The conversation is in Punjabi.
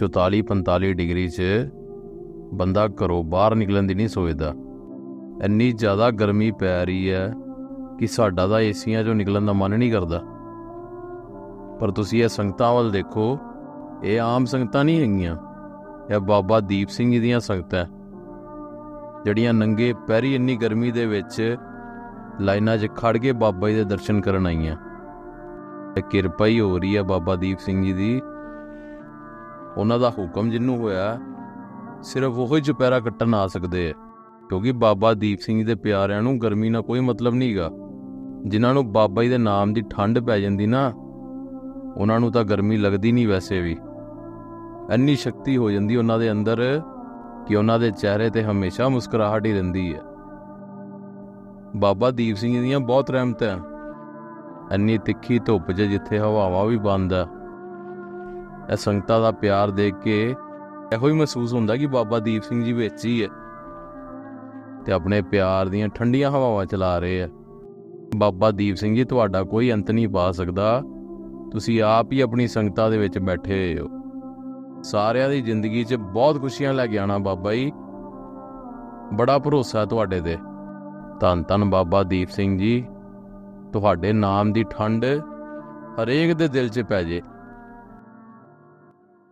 44 45 ਡਿਗਰੀ 'ਚ ਬੰਦਾ ਘਰੋਂ ਬਾਹਰ ਨਿਕਲਣ ਦੀ ਨਹੀਂ ਸੋਚਦਾ। ਇੰਨੀ ਜ਼ਿਆਦਾ ਗਰਮੀ ਪੈ ਰਹੀ ਹੈ ਕਿ ਸਾਡਾ ਤਾਂ ਏਸੀਆਂ 'ਚੋਂ ਨਿਕਲਣ ਦਾ ਮਨ ਨਹੀਂ ਕਰਦਾ। ਪਰ ਤੁਸੀਂ ਇਹ ਸੰਗਤਾਂ ਵੱਲ ਦੇਖੋ, ਇਹ ਆਮ ਸੰਗਤਾਂ ਨਹੀਂ ਹੈਗੀਆਂ। ਇਹ ਬਾਬਾ ਦੀਪ ਸਿੰਘ ਜੀ ਦੀਆਂ ਸੰਗਤਾਂ ਜਿਹੜੀਆਂ ਨੰਗੇ ਪੈਰੀ ਇੰਨੀ ਗਰਮੀ ਦੇ ਵਿੱਚ ਲਾਈਨਾਂ 'ਚ ਖੜ ਕੇ ਬਾਬਾ ਜੀ ਦੇ ਦਰਸ਼ਨ ਕਰਨ ਆਈਆਂ। ਤੇ ਕਿਰਪਾ ਹੀ ਹੋ ਰਹੀ ਹੈ ਬਾਬਾ ਦੀਪ ਸਿੰਘ ਜੀ ਦੀ। ਉਹਨਾਂ ਦਾ ਹੁਕਮ ਜਿੰਨੂੰ ਹੋਇਆ, ਸਿਰਫ ਉਹ ਹੀ ਚੁਪਹਿਰਾ ਕੱਟਣ ਆ ਸਕਦੇ ਹੈ ਕਿਉਂਕਿ ਬਾਬਾ ਦੀਪ ਸਿੰਘ ਜੀ ਦੇ ਪਿਆਰਿਆਂ ਨੂੰ ਗਰਮੀ ਨਾਲ ਕੋਈ ਮਤਲਬ ਨਹੀਂਗਾ ਜਿਨ੍ਹਾਂ ਨੂੰ ਬਾਬਾ ਜੀ ਦੇ ਨਾਮ ਦੀ ਠੰਡ ਪੈ ਜਾਂਦੀ ਨਾ, ਉਹਨਾਂ ਨੂੰ ਤਾਂ ਗਰਮੀ ਲੱਗਦੀ ਨਹੀਂ ਵੈਸੇ ਵੀ। ਇੰਨੀ ਸ਼ਕਤੀ ਹੋ ਜਾਂਦੀ ਉਹਨਾਂ ਦੇ ਅੰਦਰ ਕਿ ਉਹਨਾਂ ਦੇ ਚਿਹਰੇ ਤੇ ਹਮੇਸ਼ਾ ਮੁਸਕਰਾਹਟ ਹੀ ਰਹਿੰਦੀ ਹੈ। ਬਾਬਾ ਦੀਪ ਸਿੰਘ ਜੀ ਦੀਆਂ ਬਹੁਤ ਰਹਿਮਤਾਂ। ਇੰਨੀ ਤਿੱਖੀ ਧੁੱਪ 'ਚ ਜਿੱਥੇ ਹਵਾਵਾਂ ਵੀ ਬੰਦ ਆ ਇਹ ਸੰਗਤਾਂ ਦਾ ਪਿਆਰ ਦੇਖ ਕੇ ਇਹੋ ਹੀ ਮਹਿਸੂਸ ਹੁੰਦਾ ਕਿ ਬਾਬਾ ਦੀਪ ਸਿੰਘ ਜੀ ਵਿੱਚ ਹੀ ਹੈ ਤੇ ਆਪਣੇ ਪਿਆਰ ਦੀਆਂ ਠੰਡੀਆਂ ਹਵਾਵਾਂ ਚਲਾ ਰਹੇ ਆ। ਬਾਬਾ ਦੀਪ ਸਿੰਘ ਜੀ, ਤੁਹਾਡਾ ਕੋਈ ਅੰਤ ਨਹੀਂ ਪਾ ਸਕਦਾ। ਤੁਸੀਂ ਆਪ ਹੀ ਆਪਣੀ ਸੰਗਤਾਂ ਦੇ ਵਿੱਚ ਬੈਠੇ ਹੋਏ ਹੋ। ਸਾਰਿਆਂ ਦੀ ਜ਼ਿੰਦਗੀ 'ਚ ਬਹੁਤ ਖੁਸ਼ੀਆਂ ਲੈ ਕੇ ਆਣਾ ਬਾਬਾ ਜੀ। ਬੜਾ ਭਰੋਸਾ ਤੁਹਾਡੇ ਤੇ। ਧੰਨ ਧੰਨ ਬਾਬਾ ਦੀਪ ਸਿੰਘ ਜੀ। ਤੁਹਾਡੇ ਨਾਮ ਦੀ ਠੰਡ ਹਰੇਕ ਦੇ ਦਿਲ 'ਚ ਪੈ ਜੇ।